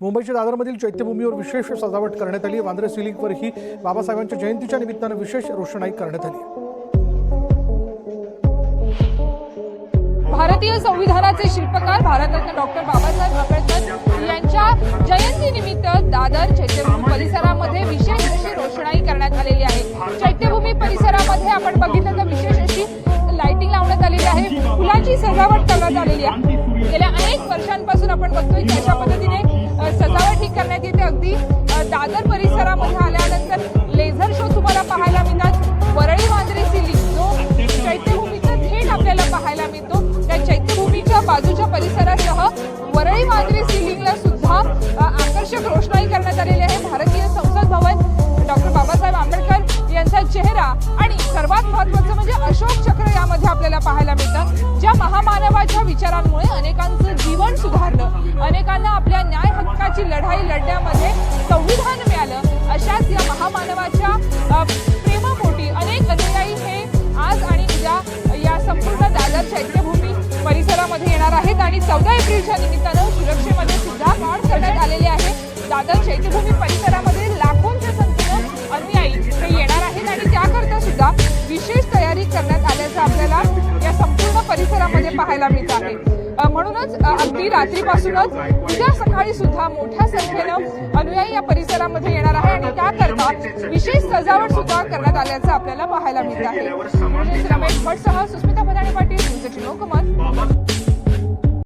मुंबईच्या दादरमधील चैत्यभूमीवर विशेष सजावट करण्यात आली. वांद्रे सिलिंगवरही बाबासाहेबांच्या जयंतीच्या निमित्तानं विशेष रोषणाई करण्यात आली. भारतीय संविधानाचे शिल्पकार भारतरत्न डॉक्टर बाबासाहेब आंबेडकर यांच्या जयंतीनिमित्त दादर चैत्यभूमी परिसरामध्ये विशेष अशी रोषणाई करण्यात आलेली आहे. चैत्यभूमी परिसरामध्ये आपण बघितलं तर विशेष अशी लाइटिंग लावण्यात आलेली आहे. फुलांची सजावट करण्यात आलेली आहे. गेल्या अनेक वर्षांपासून आपण बघतोय की अशा पद्धतीने सजावट ही करण्यात येते. अगदी दादर परिसरामध्ये आल्यानंतर लेझर शो तुम्हाला पाहायला मिळतात. वरळी वांद्रे सिलिंग जो चैत्यभूमीचा थेट आपल्याला पाहायला मिळतो. त्या चैत्यभूमीच्या बाजूच्या परिसरासह वरळी वांद्रे सिलिंगला सुद्धा आकर्षक रोषणाई करण्यात आलेली आहे. भारतीय संसद भवन डॉक्टर बाबासाहेब आंबेडकर यांचा चेहरा आणि सर्वात महत्वाचं म्हणजे अशोक चक्र यामध्ये आपल्याला पाहायला मिळतं ज्या महामानवाच्या विचारांमुळे अनेकांचं जीवन सुद्धा हक्काची लढाई लढण्यामध्ये संविधान मिळालं. अशाच या महामानवाच्या प्रेमापोटी अनेक अनुयायी हे आज आणि उद्या या संपूर्ण दादर चैत्यभूमी परिसरामध्ये येणार आहेत आणि चौदा एप्रिलच्या निमित्तानं सुरक्षेमध्ये सुद्धा वाढ करण्यात आलेली आहे. दादर चैत्यभूमी परिसरामध्ये लाखोंच्या संख्येनं अनुयायी हे येणार आहेत आणि त्याकरता सुद्धा विशेष तयारी करण्यात आल्याचं आपल्याला या संपूर्ण परिसरामध्ये पाहायला मिळत आहे. म्हणूनच अगदी रात्रीपासूनच उद्या सकाळी सुद्धा मोठ्या संख्येनं अनुयायी या परिसरामध्ये येणार आहे आणि त्याकरता विशेष सजावट सुद्धा करण्यात आल्याचं आपल्याला पाहायला मिळत आहे. रमेश भटसह सुस्मिता भदाणे पाटील